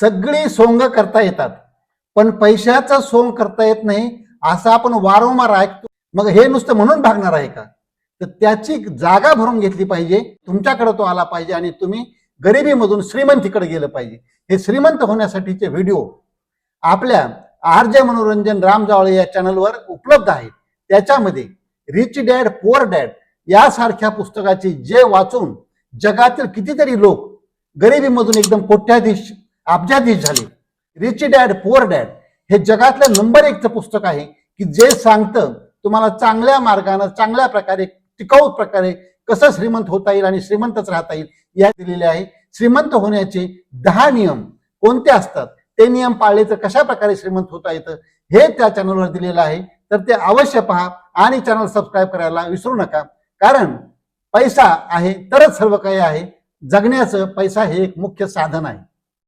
सगळी सोंग करता येतात. पण पैशाचं सोंग करता येत नाही असं आपण वारंवार ऐकतो. मग हे नुसतं म्हणून भागणार आहे का? तर त्याची जागा भरून घेतली पाहिजे तुमच्याकडे तो आला पाहिजे आणि तुम्ही गरिबीमधून श्रीमंतीकडे गेलं पाहिजे. हे श्रीमंत होण्यासाठीचे व्हिडिओ आपल्या आर जे मनोरंजन राम जावळे या चॅनलवर उपलब्ध आहेत. त्याच्यामध्ये रिच डॅड पुअर डॅड यासारख्या पुस्तकाचे जे वाचून जगातील कितीतरी लोक गरिबीमधून एकदम कोट्याधीश अब्जाधीश झाले. रिच डॅड पुअर डॅड हे जगातलं नंबर एकचं पुस्तक आहे की जे सांगतं तुम्हाला चांगल्या मार्गानं चांगल्या प्रकारे टिकाऊ प्रकारे कसं श्रीमंत होता येईल आणि श्रीमंतच राहता येईल या दिलेले आहे. श्रीमंत होण्याचे दहा नियम कोणते असतात? ते नियम पाळले तर कशा प्रकारे श्रीमंत होता येतं? हे त्या चॅनलवर दिलेलं आहे. तर ते अवश्य पहा आणि चॅनल सबस्क्राईब करायला विसरू नका. कारण पैसा आहे तरच सर्व काही आहे. जगण्याचं पैसा हे एक मुख्य साधन आहे.